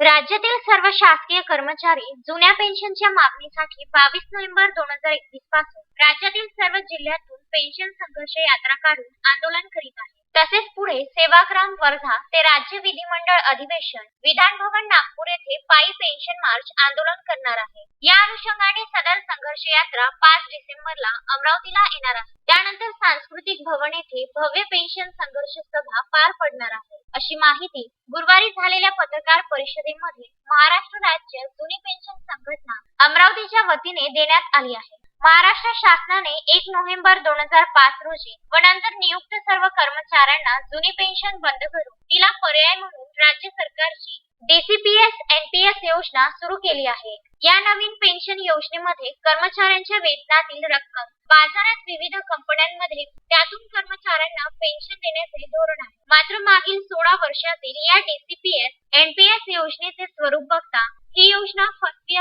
राज्यातील सर्व शासकीय कर्मचारी जुन्या पेन्शनच्या मागणीसाठी बावीस नोव्हेंबर दोन हजार एकवीसपासून राज्यातील सर्व जिल्ह्यातून पेन्शन संघर्ष यात्रा काढून आंदोलन करीत आहे तसेच पुढे सेवाग्राम वर्धा ते राज्य विधिमंडळ अधिवेशन विधानभवन नागपूर येथे पायी पेन्शन मार्च आंदोलन करणार आहे. या अनुषंगाने सदर संघर्ष यात्रा पाच डिसेंबरला अमरावतीला येणार आहे. त्यानंतर सांस्कृतिक भवन येथे भव्य पेन्शन संघर्ष सभा पार पडणार आहे. अशी माहिती गुरुवारी झालेल्या पत्रकार परिषदेमध्ये महाराष्ट्र राज्य जुनी पेन्शन संघटना अमरावतीच्या वतीने देण्यात आली आहे. महाराष्ट्र शासनाने एक नोव्हेंबर दोन हजार पाच रोजी व नंतर नियुक्त सर्व कर्मचाऱ्यांना जुनी पेन्शन बंद करून तिला पर्याय म्हणून राज्य सरकारची डीसीपीएस एनपीएस योजना सुरू केली आहे. या नवीन पेन्शन योजनेमध्ये कर्मचाऱ्यांच्या वेतनातील रक्कम बाजारात विविध कंपन्यांमध्ये त्यातून कर्मचाऱ्यांना पेन्शन देण्याचे धोरण आहे. मात्र मागील सोळा वर्षातील या डीसीपीएस एनपीएस योजनेचे स्वरूप बघता ही योजना फसवी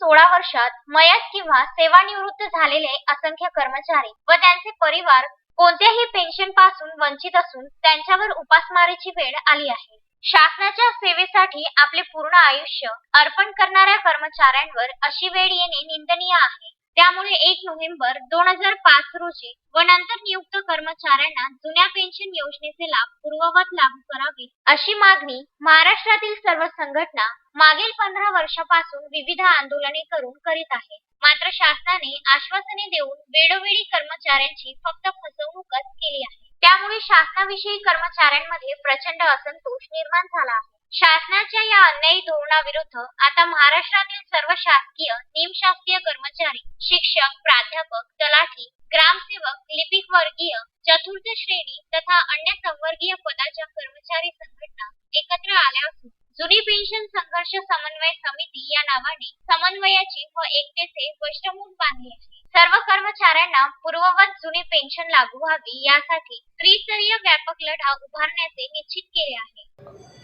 सोळा वर्षात मयत किंवा सेवानिवृत्त झालेले असंख्य कर्मचारी व त्यांचे परिवार कोणत्याही पेन्शनपासून वंचित असून त्यांच्यावर उपासमारीची वेळ आली आहे. शासनाच्या सेवेसाठी आपले पूर्ण आयुष्य अर्पण करणाऱ्या कर्मचाऱ्यांवर अशी वेळ येणे निंदनीय आहे. त्यामुळे एक नोव्हेंबर दोन हजार पाच रोजी व नंतर नियुक्त कर्मचाऱ्यांना जुन्या पेन्शन योजनेचे लाभ पूर्ववत लागू करावे अशी मागणी महाराष्ट्रातील सर्व संघटना मागील पंधरा वर्षापासून विविध आंदोलने करून करीत आहे. मात्र शासनाने आश्वासने देऊन वेळोवेळी कर्मचाऱ्यांची फक्त फसवणूकच केली आहे. त्यामुळे शासनाविषयी कर्मचाऱ्यांमध्ये प्रचंड असंतोष निर्माण झाला आहे. शासनाच्या या अन्यायी धोरणाविरुद्ध आता महाराष्ट्रातील सर्व शासकीय निमशासकीय कर्मचारी शिक्षक प्राध्यापक तलाठी ग्रामसेवक लिपिक वर्गीय चतुर्थ श्रेणी तथा अन्य संवर्गीय पदाच्या कर्मचारी संघटना एकत्र आल्या असून जुनी पेन्शन संघर्ष समन्वय समिती या नावाने समन्वयाची व एकतेचे वैष्टमूल बांधले आहे. सर्व कर्मचाऱ्यांना पूर्ववत जुनी पेन्शन लागू व्हावी यासाठी त्रिस्तरीय व्यापक लढा उभारण्याचे निश्चित केले आहे.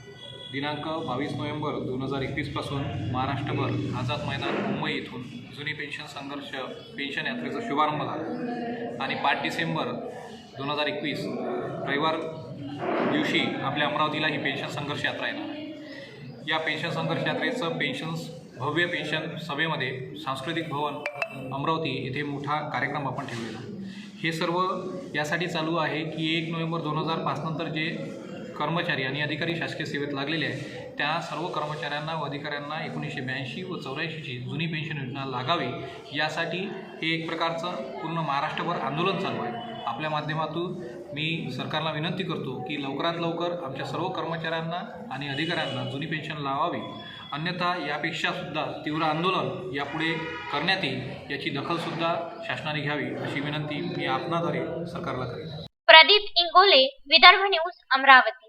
दिनांक बावीस नोव्हेंबर दोन हजार एकवीसपासून महाराष्ट्रभर आझाद मैदान मुंबई येथून जुनी पेन्शन संघर्ष पेन्शन यात्रेचा शुभारंभ झाला. आणि पाच डिसेंबर दोन हजार एकवीस रविवार दिवशी आपल्या अमरावतीला ही पेन्शन संघर्ष यात्रा येणार आहे. या पेन्शन संघर्ष यात्रेचं पेन्शन्स भव्य पेन्शन सभेमध्ये सांस्कृतिक भवन अमरावती येथे मोठा कार्यक्रम आपण ठेवलेला. हे सर्व यासाठी चालू आहे की एक नोव्हेंबर दोन हजार पाचनंतर जे कर्मचारी आणि अधिकारी शासकीय सेवेत लागलेले आहेत. त्या सर्व कर्मचाऱ्यांना व अधिकाऱ्यांना एकोणीसशे ब्याऐंशी व चौऱ्याऐंशीची जुनी पेन्शन योजना लागावी. यासाठी हे एक प्रकारचं पूर्ण महाराष्ट्रभर आंदोलन चालू आहे. आपल्या माध्यमातून मी सरकारला विनंती करतो की लवकरात लवकर आमच्या सर्व कर्मचाऱ्यांना आणि अधिकाऱ्यांना जुनी पेन्शन लावावी. अन्यथा यापेक्षा सुद्धा तीव्र आंदोलन यापुढे करण्यात येईल याची दखलसुद्धा शासनाने घ्यावी अशी विनंती मी आपणाद्वारे सरकारला करेन. प्रदीप इंगोले विदर्भ न्यूज अमरावती.